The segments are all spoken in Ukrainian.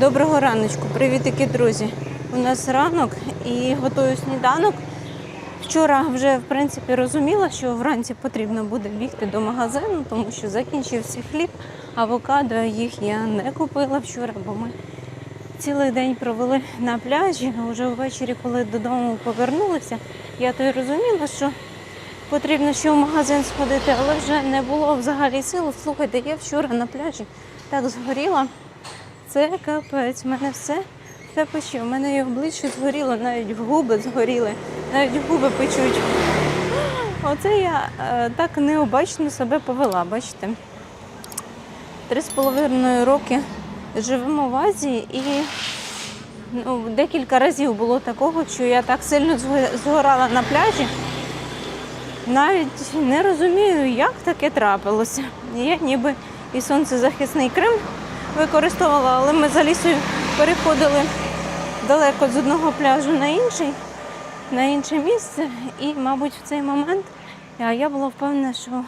Доброго раночку, привітики, друзі. У нас ранок і готую сніданок. Вчора вже в принципі розуміла, що вранці потрібно буде бігти до магазину, тому що закінчився хліб, авокадо їх я не купила вчора, бо ми цілий день провели на пляжі. А вже ввечері, коли додому повернулися, я то й розуміла, що потрібно ще в магазин сходити, але вже не було взагалі сил. Слухайте, я вчора на пляжі так згоріла. Це капець, в мене все, все пече. У мене і обличчя згоріло, навіть губи згоріли, навіть губи печуть. Оце я е, так необачно себе повела, бачите. Три з половиною роки живемо в Азії і ну, декілька разів було такого, що я так сильно згорала на пляжі. Навіть не розумію, як таке трапилося. Я ніби і сонцезахисний крем використовувала, але ми за лісою переходили далеко з одного пляжу на інший, на інше місце. І, мабуть, в цей момент я була впевнена, що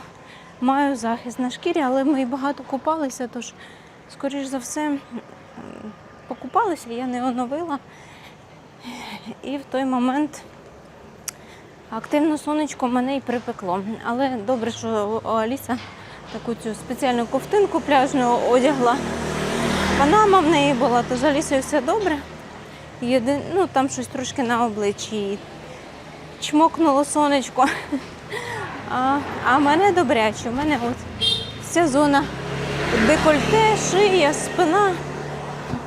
маю захист на шкірі, але ми і багато купалися, тож, скоріш за все, покупалися, я не оновила. І в той момент активно сонечко мене і припекло. Але добре, що Аліса таку цю спеціальну ковтинку пляжну одягла. Панама в неї була, то з Алісою все добре. Єди... Ну, там щось трошки на обличчі чмокнуло сонечко. А, а мене добряче. У мене от вся зона декольте, шия, спина,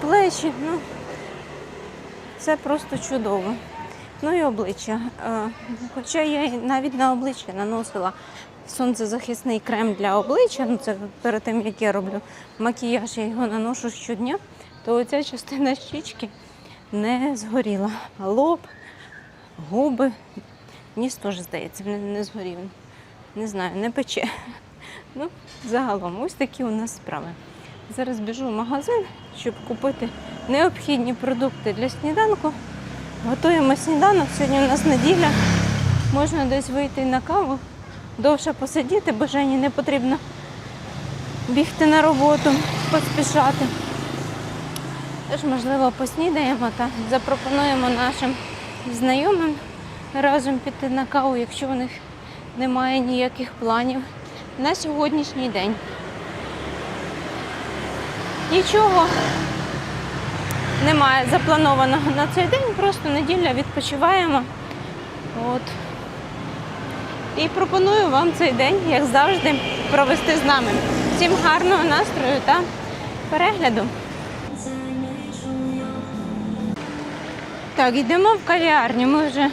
плечі. Ну, це просто чудово. Ну і обличчя. Е, Хоча я навіть на обличчя наносила сонцезахисний крем для обличчя, ну це перед тим, як я роблю макіяж, я його наношу щодня, то оця частина щічки не згоріла. Лоб, губи, ніс теж здається, не, не згорів. Не знаю, не пече. Ну, загалом, ось такі у нас справи. Зараз біжу в магазин, щоб купити необхідні продукти для сніданку. Готуємо сніданок. Сьогодні у нас неділя. Можна десь вийти на каву, довше посидіти, бо Жені не потрібно бігти на роботу, поспішати. Тож, можливо, поснідаємо та запропонуємо нашим знайомим разом піти на каву, якщо у них немає ніяких планів на сьогоднішній день. Нічого немає запланованого на цей день, просто неділя відпочиваємо. От. І пропоную вам цей день, як завжди, провести з нами. Всім гарного настрою та перегляду. Так, йдемо в кав'ярню. Ми вже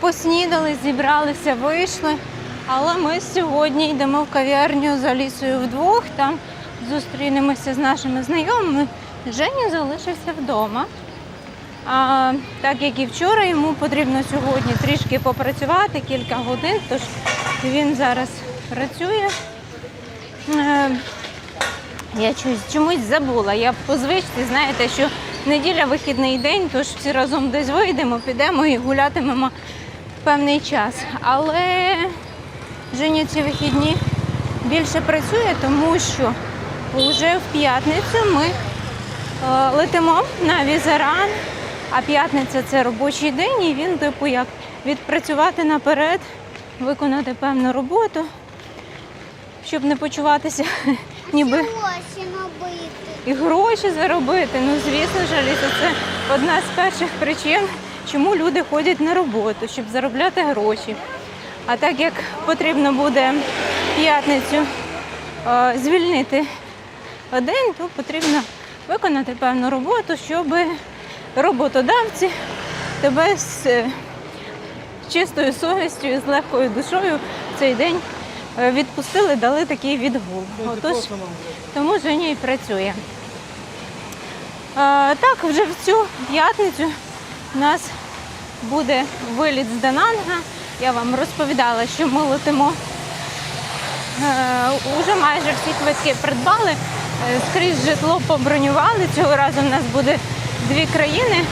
поснідали, зібралися, вийшли. Але ми сьогодні йдемо в кав'ярню з Алісою вдвох. Там зустрінемося з нашими знайомими. Женя залишився вдома. А, так як і вчора, йому потрібно сьогодні трішки попрацювати кілька годин, тож він зараз працює. Е, я чомусь, забула. Я по звичці, знаєте, що неділя вихідний день, тож всі разом десь вийдемо, підемо і гулятимемо певний час. Але Женя ці вихідні більше працює, тому що вже в п'ятницю ми е, летимо на візеран, а п'ятниця це робочий день, і він, типу, як відпрацювати наперед, виконати певну роботу, щоб не почуватися ніби Гроші набити. і гроші заробити. Ну, звісно ж, Аліса, це одна з перших причин, чому люди ходять на роботу, щоб заробляти гроші. А так як потрібно буде п'ятницю е, звільнити день, то потрібно виконати певну роботу, щоб роботодавці тебе з е, чистою совістю і з легкою душою в цей день е, відпустили, дали такий відгул. Отож, тому Женя і працює. Е, так, вже в цю п'ятницю у нас буде виліт з Дананга. Я вам розповідала, що ми летимо. Уже майже всі квитки придбали, скрізь житло побронювали. Цього разу в нас буде дві країни.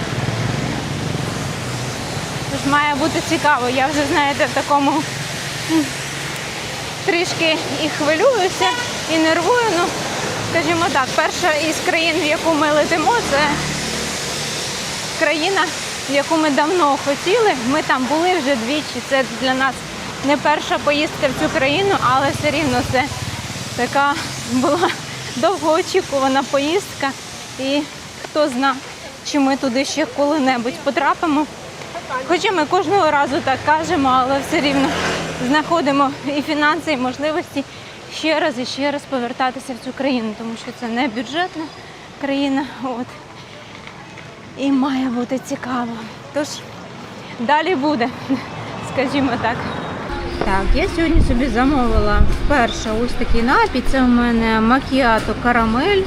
Тож має бути цікаво. Я вже, знаєте, в такому трішки і хвилююся, і нервую. Ну, скажімо так, перша із країн, в яку ми летимо, це країна, в яку ми давно хотіли. Ми там були вже двічі. Це для нас не перша поїздка в цю країну, але все рівно це така була довгоочікувана поїздка. І хто зна, чи ми туди ще коли-небудь потрапимо. Хоча ми кожного разу так кажемо, але все рівно знаходимо і фінанси, і можливості ще раз і ще раз повертатися в цю країну, тому що це не бюджетна країна. От. І має бути цікаво. Тож далі буде, скажімо так. Так, я сьогодні собі замовила вперше ось такий напій. Це у мене макіато карамель.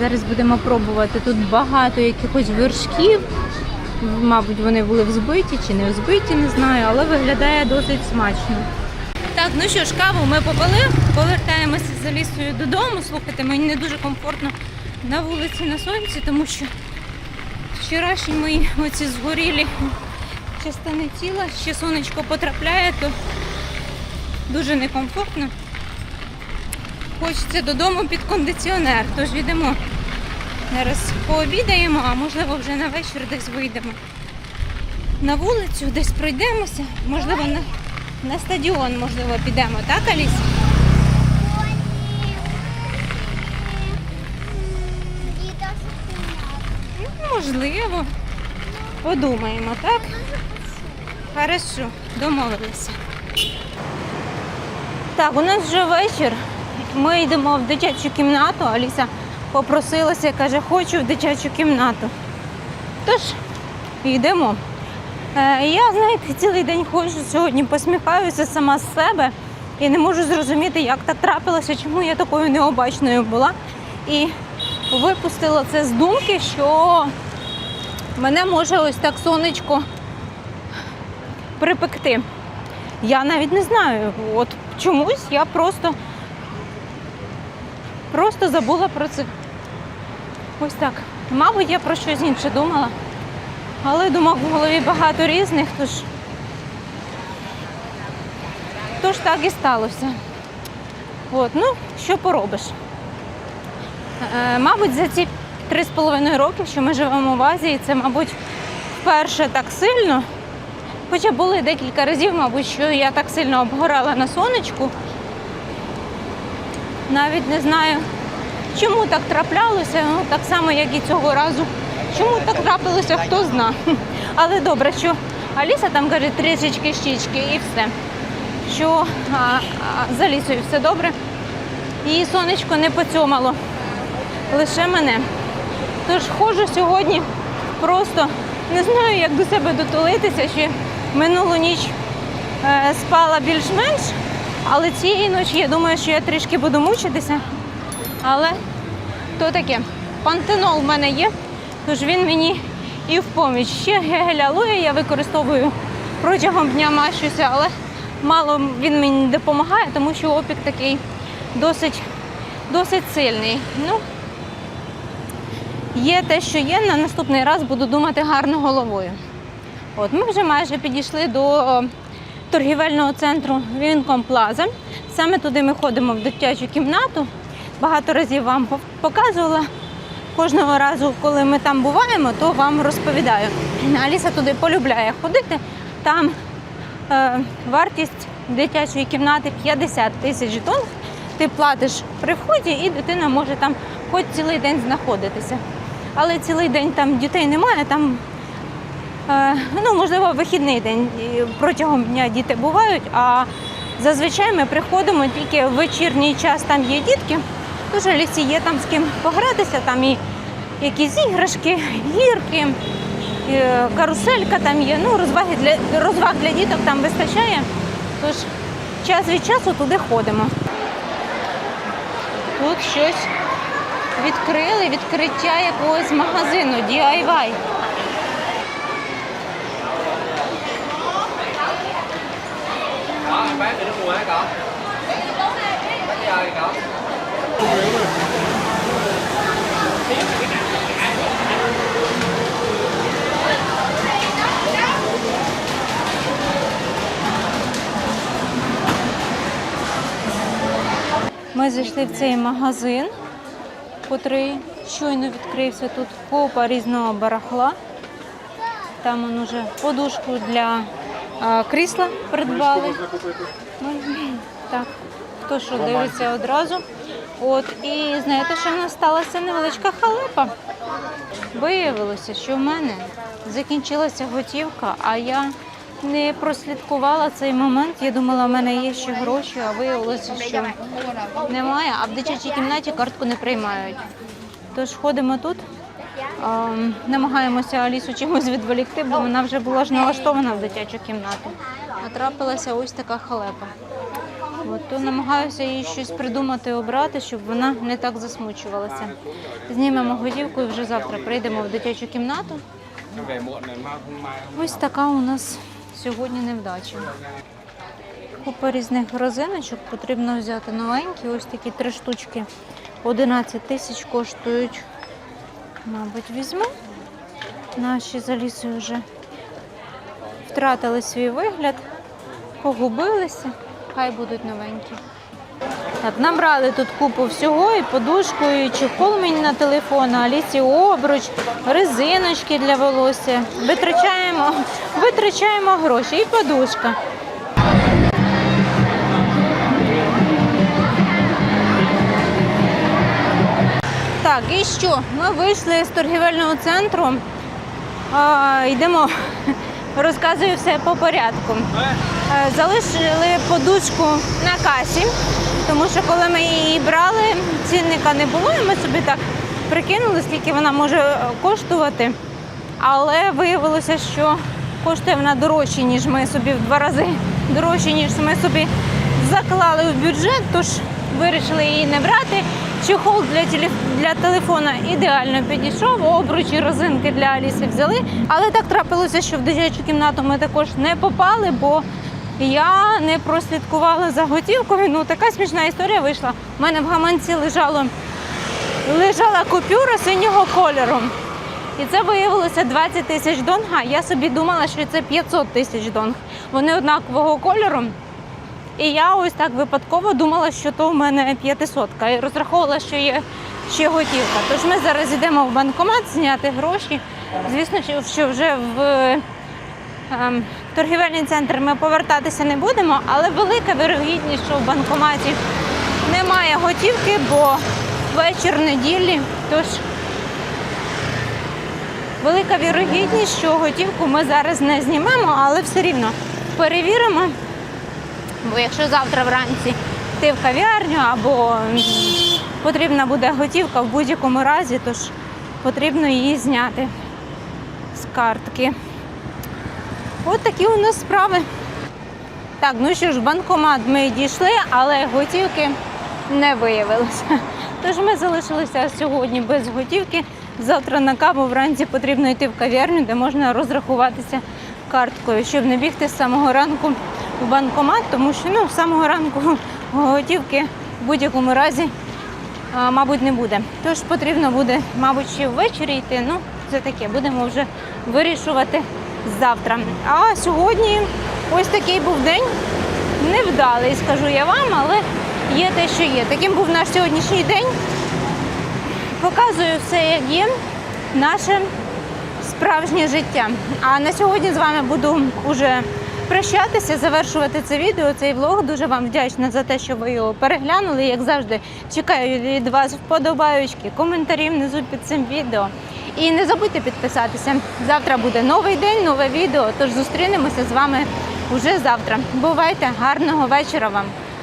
Зараз будемо пробувати. Тут багато якихось вершків. Мабуть, вони були взбиті чи не взбиті, не знаю, але виглядає досить смачно. Так, ну що ж, каву ми попили, повертаємося за лісою додому. Слухайте, мені не дуже комфортно на вулиці на сонці, тому що вчорашні мої оці згорілі частини тіла, ще сонечко потрапляє, то дуже некомфортно. Хочеться додому під кондиціонер, тож йдемо. Зараз пообідаємо, а можливо вже на вечір десь вийдемо на вулицю, десь пройдемося. Можливо, на, на стадіон, можливо, підемо, так, Аліс? Можливо. Подумаємо, так? Хорошо, домовилися. Так, у нас вже вечір. Ми йдемо в дитячу кімнату. Аліса попросилася, каже, хочу в дитячу кімнату. Тож, йдемо. Е, я, знаєте, цілий день ходжу сьогодні, посміхаюся сама з себе і не можу зрозуміти, як так трапилося, чому я такою необачною була. І випустила це з думки, що мене може ось так сонечко припекти. Я навіть не знаю. От чомусь я просто, просто забула про це. Ось так. Мабуть, я про щось інше думала. Але думок в голові багато різних, тож, тож так і сталося. От, ну, що поробиш? Е, мабуть, за ці три з половиною роки, що ми живемо в Азії, це, мабуть, вперше так сильно. Хоча були декілька разів, мабуть, що я так сильно обгорала на сонечку. Навіть не знаю, чому так траплялося, ну, так само, як і цього разу. Чому так трапилося, хто зна. Але добре, що Аліса там каже трішечки щічки і все. Що а, а, за лісою все добре. Її сонечко не поцьомало. Лише мене. Тож ходжу сьогодні просто не знаю, як до себе дотулитися. Ще минулу ніч е, спала більш-менш, але цієї ночі я думаю, що я трішки буду мучитися. Але то таке. Пантенол в мене є, тож він мені і в поміч. Ще гель алоє я використовую протягом дня мащуся, але мало він мені допомагає, тому що опік такий досить, досить сильний. Ну, є те, що є, на наступний раз буду думати гарно головою. От, ми вже майже підійшли до торгівельного центру Вінком Плаза. Саме туди ми ходимо в дитячу кімнату. Багато разів вам показувала. Кожного разу, коли ми там буваємо, то вам розповідаю. Аліса туди полюбляє ходити. Там е, вартість дитячої кімнати 50 тисяч тонн. Ти платиш при вході, і дитина може там хоч цілий день знаходитися. Але цілий день там дітей немає, там Ну, можливо, вихідний день протягом дня діти бувають, а зазвичай ми приходимо тільки в вечірній час, там є дітки, дуже лісі є там з ким погратися, там і якісь іграшки, гірки, і каруселька там є. Ну, розваги для, розваг для діток там вистачає. Тож час від часу туди ходимо. Тут щось відкрили, відкриття якогось магазину DIY. Em bán thì nó mùa hả Ми зайшли в цей магазин. котрий щойно відкрився тут купа різного барахла. Там он уже подушку для а, крісла придбали. Ну, так, хто що дивиться одразу. От, і знаєте, що в нас сталася невеличка халепа. Виявилося, що в мене закінчилася готівка, а я не прослідкувала цей момент. Я думала, в мене є ще гроші, а виявилося, що немає, а в дитячій кімнаті картку не приймають. Тож ходимо тут, намагаємося Алісу чимось відволікти, бо вона вже була ж налаштована в дитячу кімнату. А трапилася ось така халепа. От, то намагаюся їй щось придумати, обрати, щоб вона не так засмучувалася. Знімемо годівку і вже завтра прийдемо в дитячу кімнату. Ось така у нас сьогодні невдача. Купа різних розиночок потрібно взяти новенькі. Ось такі три штучки. 11 тисяч коштують. Мабуть, візьму. Наші за лісою вже втратили свій вигляд, погубилися. Хай будуть новенькі. Так, набрали тут купу всього, і подушку, і чехол мені на телефон, а Алісі обруч, резиночки для волосся. Витрачаємо, витрачаємо гроші і подушка. Так, і що? Ми вийшли з торгівельного центру. А, йдемо, розказую все по порядку. Е, Залишили подушку на касі, тому що коли ми її брали, цінника не було, і ми собі так прикинули, скільки вона може е, коштувати. Але виявилося, що коштує вона дорожче, ніж ми собі в два рази дорожче, ніж ми собі заклали в бюджет, тож вирішили її не брати. Чехол для, телеф... для телефона ідеально підійшов, обручі, розинки для Аліси взяли. Але так трапилося, що в дитячу кімнату ми також не попали, бо я не прослідкувала за готівкою. Ну, така смішна історія вийшла. У мене в гаманці лежало, лежала купюра синього кольору. І це виявилося 20 тисяч донг, а я собі думала, що це 500 тисяч донг. Вони однакового кольору. І я ось так випадково думала, що то в мене 500 і розраховувала, що є ще готівка. Тож ми зараз йдемо в банкомат зняти гроші. Звісно, що вже в ем, торгівельний центр ми повертатися не будемо, але велика вірогідність, що в банкоматі немає готівки, бо вечір неділі. Тож велика вірогідність, що готівку ми зараз не знімемо, але все рівно перевіримо. Бо якщо завтра вранці йти в кав'ярню або потрібна буде готівка в будь-якому разі, тож потрібно її зняти з картки. От такі у нас справи. Так, ну що ж, банкомат ми дійшли, але готівки не виявилося. Тож ми залишилися сьогодні без готівки. Завтра на каву вранці потрібно йти в кав'ярню, де можна розрахуватися карткою, щоб не бігти з самого ранку в банкомат, тому що ну, з самого ранку готівки в будь-якому разі, мабуть, не буде. Тож потрібно буде, мабуть, ще ввечері йти. Ну, це таке, будемо вже вирішувати завтра. А сьогодні ось такий був день. Невдалий, скажу я вам, але є те, що є. Таким був наш сьогоднішній день. Показую все, як є, наше справжнє життя. А на сьогодні з вами буду уже прощатися, завершувати це відео, цей влог. Дуже вам вдячна за те, що ви його переглянули. Як завжди, чекаю від вас вподобаючки, коментарі внизу під цим відео. І не забудьте підписатися. Завтра буде новий день, нове відео. Тож зустрінемося з вами уже завтра. Бувайте, гарного вечора вам!